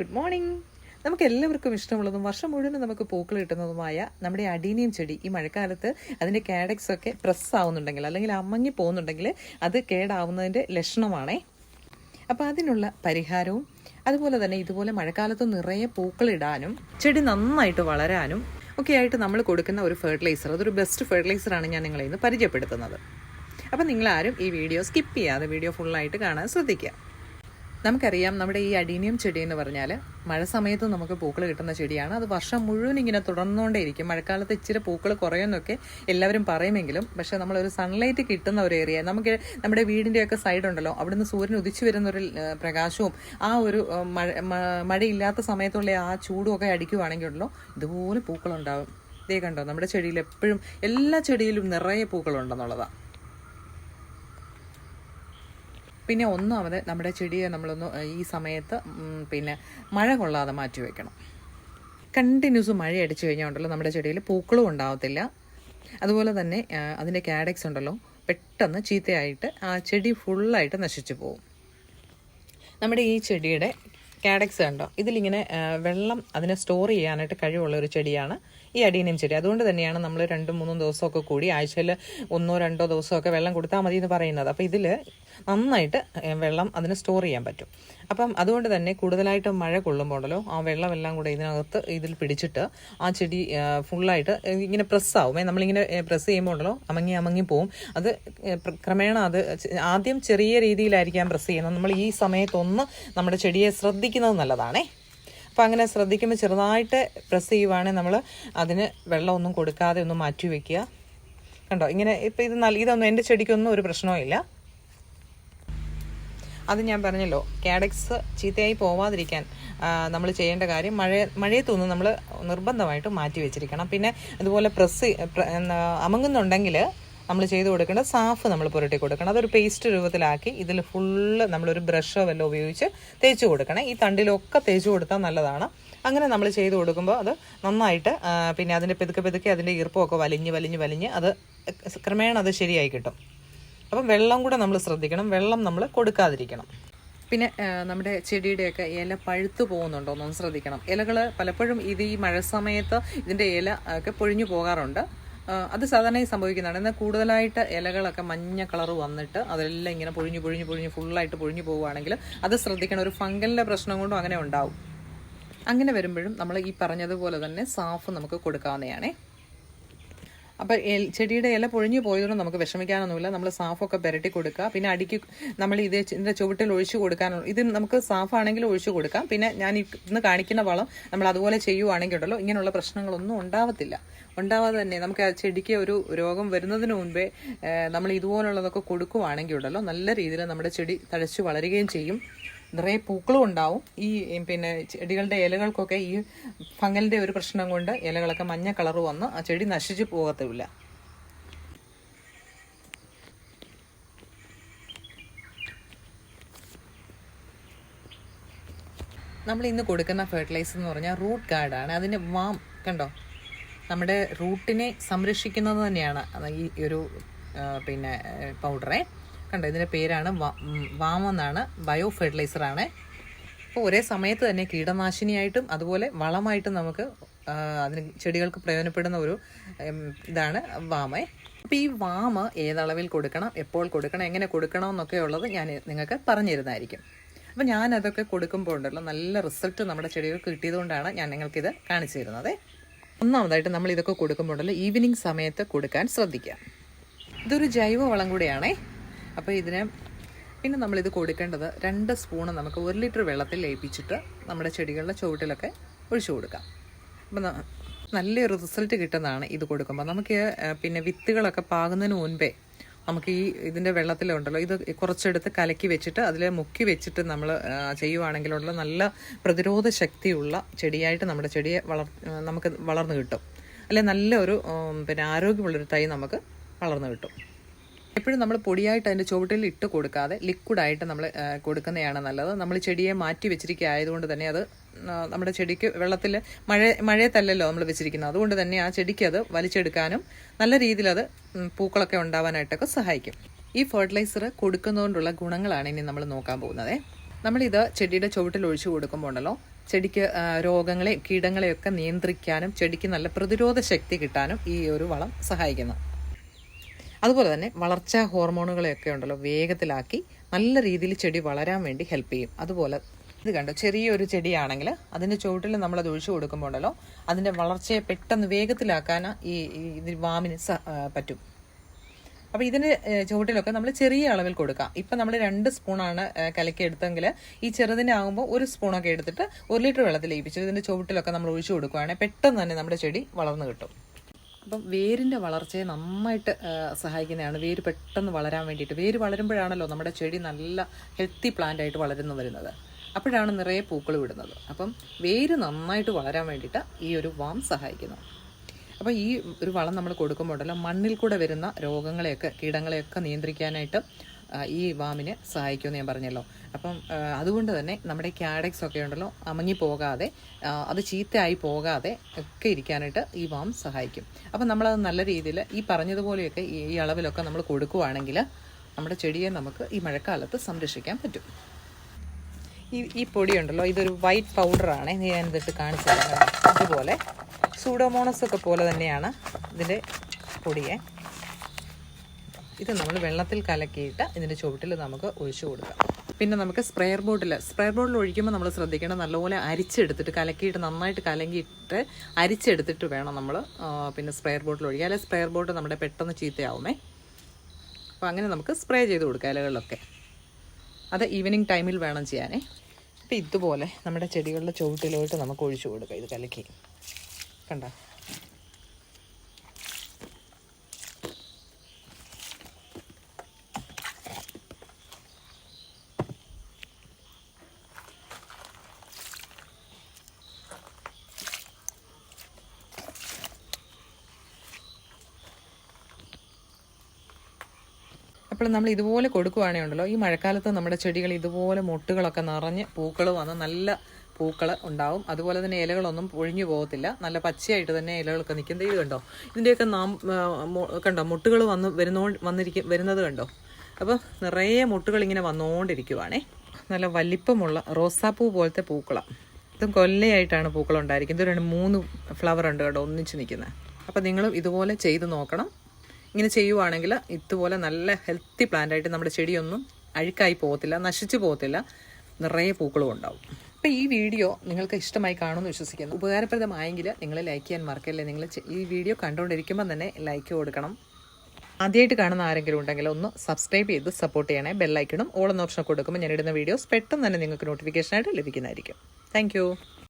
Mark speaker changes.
Speaker 1: Good morning നമുക്ക് എല്ലാവർക്കും ഇഷ്ടമുള്ളതും വർഷം മുഴുവനും നമുക്ക് പൂക്കൾ കിട്ടുന്നതുമായ നമ്മുടെ അടീനിയം ചെടി ഈ മഴക്കാലത്ത് അതിന്റെ കാഡക്സ് ഒക്കെ പ്രസ് ആവുന്നുണ്ടെങ്കിൽ അല്ലെങ്കിൽ അമ്മങ്ങി പോകുന്നുണ്ടെങ്കിൽ അത് കേടാവുന്നതിന്റെ ലക്ഷണമാണേ. അപ്പോൾ അതിനുള്ള പരിഹാരവും അതുപോലെ തന്നെ ഇതുപോലെ മഴക്കാലത്ത് നിറയെ പൂക്കളിടാനും ചെടി നന്നായിട്ട് വളരാനും ഒക്കെ ആയിട്ട് നമ്മൾ കൊടുക്കുന്ന ഒരു ഫെർട്ടിലൈസർ അതൊരു ബെസ്റ്റ് ഫെർട്ടിലൈസറാണ് ഞാൻ നിങ്ങളെ ഇന്ന് പരിചയപ്പെടുത്തുന്നത്. അപ്പം നിങ്ങളാരും ഈ വീഡിയോ സ്കിപ്പ് ചെയ്യാതെ വീഡിയോ ഫുള്ളായിട്ട് കാണാൻ ശ്രദ്ധിക്കുക. നമുക്കറിയാം നമ്മുടെ ഈ അഡീനിയം ചെടി എന്ന് പറഞ്ഞാൽ മഴ സമയത്ത് നമുക്ക് പൂക്കൾ കിട്ടുന്ന ചെടിയാണ്. അത് വർഷം മുഴുവൻ ഇങ്ങനെ തുടർന്നുകൊണ്ടേയിരിക്കും. മഴക്കാലത്ത് ഇച്ചിരി പൂക്കൾ കുറയുമെന്നൊക്കെ എല്ലാവരും പറയുമെങ്കിലും പക്ഷെ നമ്മളൊരു സൺലൈറ്റ് കിട്ടുന്ന ഒരു ഏരിയ നമുക്ക് നമ്മുടെ വീടിന്റെയൊക്കെ അവിടെ നിന്ന് സൂര്യൻ ഉദിച്ചു വരുന്ന ഒരു പ്രകാശവും ആ ഒരു മഴ മഴയില്ലാത്ത സമയത്തുള്ള ആ ചൂടും ഒക്കെ അടിക്കുവാണെങ്കിൽ ഉണ്ടല്ലോ ഇതുപോലെ പൂക്കളുണ്ടാവും. ഇതേ കണ്ടോ? നമ്മുടെ ചെടിയിൽ എപ്പോഴും എല്ലാ ചെടിയിലും നിറയെ പൂക്കളുണ്ടെന്നുള്ളതാണ് പിന്നെ ഒന്നാമത് നമ്മുടെ ചെടിയെ നമ്മളൊന്ന് ഈ സമയത്ത് പിന്നെ മഴ കൊള്ളാതെ മാറ്റി വെക്കണം. കണ്ടിന്യൂസ് മഴ അടിച്ചു കഴിഞ്ഞാൽ ഉണ്ടല്ലോ നമ്മുടെ ചെടിയിൽ പൂക്കളും ഉണ്ടാവത്തില്ല. അതുപോലെ തന്നെ അതിന്റെ കാഡക്സ് ഉണ്ടല്ലോ പെട്ടെന്ന് ചീത്തയായിട്ട് ആ ചെടി ഫുള്ളായിട്ട് നശിച്ചു പോകും. നമ്മുടെ ഈ ചെടിയുടെ കാഡക്സ് കണ്ടോ? ഇതിലിങ്ങനെ വെള്ളം അതിനെ സ്റ്റോർ ചെയ്യാനായിട്ട് കഴിവുള്ള ഒരു ചെടിയാണ് ഈ അടീനിയം ചെടി. അതുകൊണ്ട് തന്നെയാണ് നമ്മൾ രണ്ടും മൂന്നും ദിവസമൊക്കെ കൂടി ആഴ്ചയിൽ ഒന്നോ രണ്ടോ ദിവസമൊക്കെ വെള്ളം കൊടുത്താൽ മതി എന്ന് പറയുന്നത്. അപ്പോൾ ഇതിൽ നന്നായിട്ട് വെള്ളം അതിന് സ്റ്റോർ ചെയ്യാൻ പറ്റും. അപ്പം അതുകൊണ്ട് തന്നെ കൂടുതലായിട്ട് മഴ കൊള്ളുമ്പോൾ ഉണ്ടല്ലോ ആ വെള്ളമെല്ലാം കൂടെ ഇതിനകത്ത് ഇതിൽ പിടിച്ചിട്ട് ആ ചെടി ഫുള്ളായിട്ട് ഇങ്ങനെ പ്രസ്സാവും നമ്മളിങ്ങനെ പ്രസ് ചെയ്യുമ്പോൾ ഉണ്ടല്ലോ അമങ്ങി അമങ്ങി പോവും. അത് ക്രമേണ അത് ആദ്യം ചെറിയ രീതിയിലായിരിക്കാം പ്രസ് ചെയ്യുന്നത്. നമ്മൾ ഈ സമയത്തൊന്ന് നമ്മുടെ ചെടിയെ ശ്രദ്ധിക്കുന്നത് നല്ലതാണേ. അപ്പോൾ അങ്ങനെ ശ്രദ്ധിക്കുമ്പോൾ ചെറുതായിട്ട് പ്രസ് ചെയ്യുവാണെങ്കിൽ നമ്മൾ അതിന് വെള്ളമൊന്നും കൊടുക്കാതെ ഒന്ന് മാറ്റി വയ്ക്കുക കണ്ടോ? ഇങ്ങനെ ഇപ്പം ഇത് നല്ല ഇതൊന്നും എന്റെ ചെടിക്കൊന്നും ഒരു പ്രശ്നവുമില്ല അത് ഞാൻ പറഞ്ഞല്ലോ കാഡക്സ് ചീത്തയായി പോവാതിരിക്കാൻ നമ്മൾ ചെയ്യേണ്ട കാര്യം മഴ മഴയത്തൊന്നും നമ്മൾ നിർബന്ധമായിട്ട് മാറ്റി വെച്ചിരിക്കണം. പിന്നെ അതുപോലെ പ്രസ് അമങ്ങുന്നുണ്ടെങ്കിൽ നമ്മൾ ചെയ്ത് കൊടുക്കേണ്ട സാഫ് നമ്മൾ പുരട്ടി കൊടുക്കണം. അതൊരു പേസ്റ്റ് രൂപത്തിലാക്കി ഇതിൽ ഫുള്ള് നമ്മളൊരു ബ്രഷോ വല്ലതും ഉപയോഗിച്ച് തേച്ച് കൊടുക്കണം. ഈ തണ്ടിലൊക്കെ തേച്ച് കൊടുത്താൽ നല്ലതാണ്. അങ്ങനെ നമ്മൾ ചെയ്ത് കൊടുക്കുമ്പോൾ അത് നന്നായിട്ട് പിന്നെ അതിന്റെ പെതുക്കെ പെതുക്കെ അതിന്റെ ഈർപ്പമൊക്കെ വലിഞ്ഞ് വലിഞ്ഞ് വലിഞ്ഞ് അത് ക്രമേണ അത് ശരിയായി കിട്ടും. അപ്പം വെള്ളം കൂടെ നമ്മൾ ശ്രദ്ധിക്കണം. വെള്ളം നമ്മൾ കൊടുക്കാതിരിക്കണം. പിന്നെ നമ്മുടെ ചെടിയുടെയൊക്കെ ഇല പഴുത്തു പോകുന്നുണ്ടോ എന്നൊന്ന് ശ്രദ്ധിക്കണം. ഇലകൾ പലപ്പോഴും ഇത് ഈ മഴ സമയത്ത് ഇതിന്റെ ഇല ഒക്കെ പൊഴിഞ്ഞു പോകാറുണ്ട്. അത് സാധാരണയായി സംഭവിക്കുന്നതാണ്. എന്നാൽ കൂടുതലായിട്ട് ഇലകളൊക്കെ മഞ്ഞ കളർ വന്നിട്ട് അതെല്ലാം ഇങ്ങനെ പൊഴിഞ്ഞു പൊഴിഞ്ഞു പൊഴിഞ്ഞ് ഫുള്ളായിട്ട് പൊഴിഞ്ഞു പോവുകയാണെങ്കിൽ അത് ശ്രദ്ധിക്കണം. ഒരു ഫംഗലിന്റെ പ്രശ്നം കൊണ്ടും അങ്ങനെ ഉണ്ടാവും. അങ്ങനെ വരുമ്പോഴും നമ്മൾ ഈ പറഞ്ഞതുപോലെ തന്നെ സാഫ് നമുക്ക് കൊടുക്കാവുന്നതാണേ. അപ്പോൾ ചെടിയുടെ ഇല പൊഴിഞ്ഞു പോയതുകൊണ്ട് നമുക്ക് വിഷമിക്കാനൊന്നുമില്ല. നമ്മൾ സാഫൊക്കെ പുരട്ടി കൊടുക്കുക. പിന്നെ അടിക്ക് നമ്മൾ ഇത് ഇതിന്റെ ചുവട്ടിൽ ഒഴിച്ചു കൊടുക്കാനുള്ള ഇത് നമുക്ക് സാഫാണെങ്കിൽ ഒഴിച്ചു കൊടുക്കാം. പിന്നെ ഞാൻ ഇന്ന് കാണിക്കുന്ന വളം നമ്മൾ അതുപോലെ ചെയ്യുവാണെങ്കിൽ ഉണ്ടല്ലോ. ഇങ്ങനെയുള്ള പ്രശ്നങ്ങളൊന്നും ഉണ്ടാവത്തില്ല. ഉണ്ടാവാതെ തന്നെ നമുക്ക് ആ ചെടിക്ക് ഒരു രോഗം വരുന്നതിന് മുൻപേ നമ്മൾ ഇതുപോലുള്ളതൊക്കെ കൊടുക്കുവാണെങ്കിൽ ഉണ്ടല്ലോ നല്ല രീതിയിൽ നമ്മുടെ ചെടി തഴച്ചു വളരുകയും ചെയ്യും. നിറയെ പൂക്കളും ഉണ്ടാവും. ഈ പിന്നെ ചെടികളുടെ ഇലകൾക്കൊക്കെ ഈ ഫംഗലിന്റെ ഒരു പ്രശ്നം കൊണ്ട് ഇലകളൊക്കെ മഞ്ഞ കളർ വന്ന് ആ ചെടി നശിച്ചു പോകത്തില്ല നമ്മൾ ഇന്ന് കൊടുക്കുന്ന ഫെർട്ടിലൈസർ എന്ന് പറഞ്ഞാൽ റൂട്ട് ഗാർഡാണ് അതിന് വാം കണ്ടോ? നമ്മുടെ റൂട്ടിനെ സംരക്ഷിക്കുന്നത് തന്നെയാണ് ഈ ഒരു പിന്നെ പൗഡറെ കണ്ടോ ഇതിന്റെ പേരാണ് വാ- ഉം, എന്നാണ് ബയോ ഫെർട്ടിലൈസർ ആണ്. അപ്പോൾ ഒരേ സമയത്ത് തന്നെ കീടനാശിനിയായിട്ടും അതുപോലെ വളമായിട്ടും നമുക്ക് അതിന് ചെടികൾക്ക് പ്രയോജനപ്പെടുന്ന ഒരു ഇതാണ് വാമേ. അപ്പോൾ ഈ വാമ ഏതളവിൽ കൊടുക്കണം എപ്പോൾ കൊടുക്കണം എങ്ങനെ കൊടുക്കണം എന്നൊക്കെ ഉള്ളത് ഞാൻ നിങ്ങൾക്ക് പറഞ്ഞു തരുന്നതായിരിക്കും അപ്പോൾ ഞാൻ അതൊക്കെ കൊടുക്കുമ്പോൾ ഉണ്ടല്ലോ നല്ല റിസൾട്ട് നമ്മുടെ ചെടികൾക്ക് കിട്ടിയതുകൊണ്ടാണ് ഞാൻ നിങ്ങൾക്കിത് കാണിച്ചു തരുന്നത് ഒന്നാമതായിട്ട് നമ്മൾ ഇതൊക്കെ കൊടുക്കുമ്പോൾ ഉണ്ടല്ലോ ഈവനിങ് സമയത്ത് കൊടുക്കാൻ ശ്രദ്ധിക്കുക. ഇതൊരു ജൈവ വളം കൂടെയാണേ. അപ്പോൾ ഇതിനെ പിന്നെ നമ്മളിത് കൊടുക്കേണ്ടത് രണ്ട് സ്പൂണ് നമുക്ക് ഒരു ലിറ്റർ വെള്ളത്തിൽ ലയിപ്പിച്ചിട്ട് നമ്മുടെ ചെടികളുടെ ചുവട്ടിലൊക്കെ ഒഴിച്ചു കൊടുക്കാം. അപ്പം നല്ലൊരു റിസൾട്ട് കിട്ടുന്നതാണ് ഇത് കൊടുക്കുമ്പോൾ നമുക്ക് പിന്നെ വിത്തുകളൊക്കെ പാകുന്നതിന് മുൻപേ നമുക്ക് ഈ ഇതിന്റെ വെള്ളത്തിലുണ്ടല്ലോ ഇത് കുറച്ചെടുത്ത് കലക്കി വെച്ചിട്ട് അതിൽ മുക്കി വെച്ചിട്ട് നമ്മൾ ചെയ്യുവാണെങ്കിലുള്ള നല്ല പ്രതിരോധ ശക്തിയുള്ള ചെടിയായിട്ട് നമ്മുടെ ചെടിയെ വളർ നമുക്ക് വളർന്നു കിട്ടും. അല്ലെ നല്ലൊരു ഒരു പിന്നെ ആരോഗ്യമുള്ളൊരു തൈ നമുക്ക് വളർന്നു കിട്ടും. എപ്പോഴും നമ്മൾ പൊടിയായിട്ട് അതിന്റെ ചുവട്ടിൽ ഇട്ട് കൊടുക്കാതെ ലിക്വിഡായിട്ട് നമ്മൾ കൊടുക്കുന്നതാണ് നല്ലത്. നമ്മൾ ചെടിയെ മാറ്റി വെച്ചിരിക്കുക ആയതുകൊണ്ട് തന്നെ അത് നമ്മുടെ ചെടിക്ക് വെള്ളത്തിൽ മഴ മഴയത്തല്ലല്ലോ നമ്മൾ വെച്ചിരിക്കുന്നത്. അതുകൊണ്ട് തന്നെ ആ ചെടിക്ക് അത് വലിച്ചെടുക്കാനും നല്ല രീതിയിൽ അത് പൂക്കളൊക്കെ ഉണ്ടാവാനായിട്ടൊക്കെ സഹായിക്കും. ഈ ഫെർട്ടിലൈസർ കൊടുക്കുന്നതുകൊണ്ടുള്ള ഗുണങ്ങളാണ് ഇനി നമ്മൾ നോക്കാൻ പോകുന്നത്. നമ്മളിത് ചെടിയുടെ ചുവട്ടിൽ ഒഴിച്ചു കൊടുക്കുമ്പോൾ ഉണ്ടല്ലോ ചെടിക്ക് രോഗങ്ങളെ കീടങ്ങളെയൊക്കെ നിയന്ത്രിക്കാനും ചെടിക്ക് നല്ല പ്രതിരോധ ശക്തി കിട്ടാനും ഈ ഒരു വളം സഹായിക്കുന്നു. അതുപോലെ തന്നെ വളർച്ചാ ഹോർമോണുകളെയൊക്കെ ഉണ്ടല്ലോ വേഗത്തിലാക്കി നല്ല രീതിയിൽ ചെടി വളരാൻ വേണ്ടി ഹെൽപ്പ് ചെയ്യും. അതുപോലെ ഇത് കണ്ടോ? ചെറിയൊരു ചെടിയാണെങ്കിൽ അതിന്റെ ചുവട്ടിൽ നമ്മൾ അത് ഒഴിച്ചു കൊടുക്കുമ്പോൾ ഉണ്ടല്ലോ അതിന്റെ വളർച്ചയെ പെട്ടെന്ന് വേഗത്തിലാക്കാൻ ഈ ഇതിന് വാമിന് പറ്റും. അപ്പോൾ ഇതിന് ചുവട്ടിലൊക്കെ നമ്മൾ ചെറിയ അളവിൽ കൊടുക്കാം. ഇപ്പം നമ്മൾ രണ്ട് സ്പൂണാണ് കലക്കി എടുത്തെങ്കിൽ ഈ ചെറുതിനെ ആകുമ്പോൾ ഒരു സ്പൂണൊക്കെ എടുത്തിട്ട് ഒരു ലിറ്റർ വെള്ളത്തിൽ ലയിപ്പിച്ച് ഇതിന്റെ ചുവട്ടിലൊക്കെ നമ്മൾ ഒഴിച്ചു കൊടുക്കുകയാണെങ്കിൽ പെട്ടെന്ന് തന്നെ നമ്മുടെ ചെടി വളർന്നു കിട്ടും. അപ്പം വേരിന്റെ വളർച്ചയെ നന്നായിട്ട് സഹായിക്കുന്നതാണ്. വേര് പെട്ടെന്ന് വളരാൻ വേണ്ടിയിട്ട്. വേര് വളരുമ്പോഴാണല്ലോ നമ്മുടെ ചെടി നല്ല ഹെൽത്തി പ്ലാന്റ് ആയിട്ട് വളരുന്നു വരുന്നത്. അപ്പോഴാണ് നിറയെ പൂക്കൾ വിടുന്നത്. അപ്പം വേര് നന്നായിട്ട് വളരാൻ വേണ്ടിയിട്ട് ഈ ഒരു വാം സഹായിക്കുന്നു. അപ്പോൾ ഈ ഒരു വളം നമ്മൾ കൊടുക്കുമ്പോഴല്ലോ മണ്ണിൽ കൂടെ വരുന്ന രോഗങ്ങളെയൊക്കെ കീടങ്ങളെയൊക്കെ നിയന്ത്രിക്കാനായിട്ട് ഈ വാമിന് സഹായിക്കുമെന്ന് ഞാൻ പറഞ്ഞല്ലോ. അപ്പം അതുകൊണ്ട് തന്നെ നമ്മുടെ ക്യാഡക്സ് ഒക്കെ ഉണ്ടല്ലോ അമങ്ങി പോകാതെ അത് ചീത്തയായി പോകാതെ ഒക്കെ ഇരിക്കാനായിട്ട് ഈ വാം സഹായിക്കും. അപ്പം നമ്മളത് നല്ല രീതിയിൽ ഈ പറഞ്ഞതുപോലെയൊക്കെ ഈ അളവിലൊക്കെ നമ്മൾ കൊടുക്കുവാണെങ്കിൽ നമ്മുടെ ചെടിയെ നമുക്ക് ഈ മഴക്കാലത്ത് സംരക്ഷിക്കാൻ പറ്റും. ഈ ഈ പൊടി ഉണ്ടല്ലോ ഇതൊരു വൈറ്റ് പൗഡറാണ്. ഞാൻ ഇതിട്ട് കാണിച്ചു തരാം. കണ്ടോ? ഇതുപോലെ സൂഡോമോണസ് ഒക്കെ പോലെ തന്നെയാണ് ഇതിന്റെ പൊടിയെ. ഇത് നമ്മൾ വെള്ളത്തിൽ കലക്കിയിട്ട് ഇതിന്റെ ചുവട്ടിൽ നമുക്ക് ഒഴിച്ചു കൊടുക്കാം. പിന്നെ നമുക്ക് സ്പ്രെയർ ബോട്ടിൽ സ്പ്രെയർ ബോട്ടിൽ ഒഴിക്കുമ്പോൾ നമ്മൾ ശ്രദ്ധിക്കണം നല്ലപോലെ അരിച്ചെടുത്തിട്ട് കലക്കിയിട്ട് നന്നായിട്ട് കലങ്ങിയിട്ട് അരിച്ചെടുത്തിട്ട് വേണം നമ്മൾ പിന്നെ സ്പ്രെയർ ബോട്ടിൽ ഒഴിക്കുക. അല്ലെങ്കിൽ സ്പ്രെയർ ബോട്ട് നമ്മുടെ പെട്ടെന്ന് ചീത്തയാവുമേ. അപ്പോൾ അങ്ങനെ നമുക്ക് സ്പ്രേ ചെയ്ത് കൊടുക്കാം ഇലകളിലൊക്കെ. അത് ഈവനിങ് ടൈമിൽ വേണം ചെയ്യാനേ. അപ്പം ഇതുപോലെ നമ്മുടെ ചെടികളുടെ ചുവട്ടിലോട്ട് നമുക്ക് ഒഴിച്ചു കൊടുക്കുക ഇത് കലക്കി. കണ്ട? അപ്പോൾ നമ്മൾ ഇതുപോലെ കൊടുക്കുവാണേ ഉണ്ടല്ലോ. ഈ മഴക്കാലത്ത് നമ്മുടെ ചെടികൾ ഇതുപോലെ മുട്ടുകളൊക്കെ നിറഞ്ഞ് പൂക്കൾ വന്ന് നല്ല പൂക്കൾ ഉണ്ടാവും. അതുപോലെ തന്നെ ഇലകളൊന്നും പൊഴിഞ്ഞു പോകത്തില്ല. നല്ല പച്ചയായിട്ട് തന്നെ ഇലകളൊക്കെ നിൽക്കുന്നത്. ഇത് കണ്ടോ? ഇതിന്റെയൊക്കെ നാം കണ്ടോ? മുട്ടുകൾ വന്ന് വരുന്നോ വന്നിരിക്കും വരുന്നത് കണ്ടോ? അപ്പോൾ നിറയെ മുട്ടുകൾ ഇങ്ങനെ വന്നുകൊണ്ടിരിക്കുവാണേ നല്ല വലിപ്പമുള്ള റോസാപ്പൂ പോലത്തെ പൂക്കളാണ് ഇതും കൊല്ലയായിട്ടാണ് പൂക്കൾ ഉണ്ടായിരിക്കുന്നത്. രണ്ട് മൂന്ന് ഫ്ലവർ ഉണ്ട് കേട്ടോ ഒന്നിച്ച് നിൽക്കുന്നത്. അപ്പോൾ നിങ്ങളും ഇതുപോലെ ചെയ്ത് നോക്കണം. ഇങ്ങനെ ചെയ്യുവാണെങ്കിൽ ഇതുപോലെ നല്ല ഹെൽത്തി പ്ലാന്റ് ആയിട്ട് നമ്മുടെ ചെടിയൊന്നും അഴുക്കായി പോകത്തില്ല നശിച്ചു പോകത്തില്ല നിറയെ പൂക്കളും ഉണ്ടാവും. അപ്പോൾ ഈ വീഡിയോ നിങ്ങൾക്ക് ഇഷ്ടമായി കാണുമെന്ന് വിശ്വസിക്കുന്നു. ഉപകാരപ്രദമായെങ്കിൽ നിങ്ങൾ ലൈക്ക് ചെയ്യാൻ മറക്കല്ലേ? നിങ്ങൾ ഈ വീഡിയോ കണ്ടുകൊണ്ടിരിക്കുമ്പോൾ തന്നെ ലൈക്ക് കൊടുക്കണം. ആദ്യമായിട്ട് കാണുന്ന ആരെങ്കിലും ഉണ്ടെങ്കിൽ ഒന്ന് സബ്സ്ക്രൈബ് ചെയ്ത് സപ്പോർട്ട് ചെയ്യണേ. ബെല്ലൈക്കണം ഓൾ എന്ന ഓപ്ഷൻ കൊടുക്കുമ്പോൾ ഞാനിടുന്ന വീഡിയോസ് പെട്ടെന്ന് തന്നെ നിങ്ങൾക്ക് നോട്ടിഫിക്കേഷനായിട്ട് ലഭിക്കുന്നതായിരിക്കും. താങ്ക്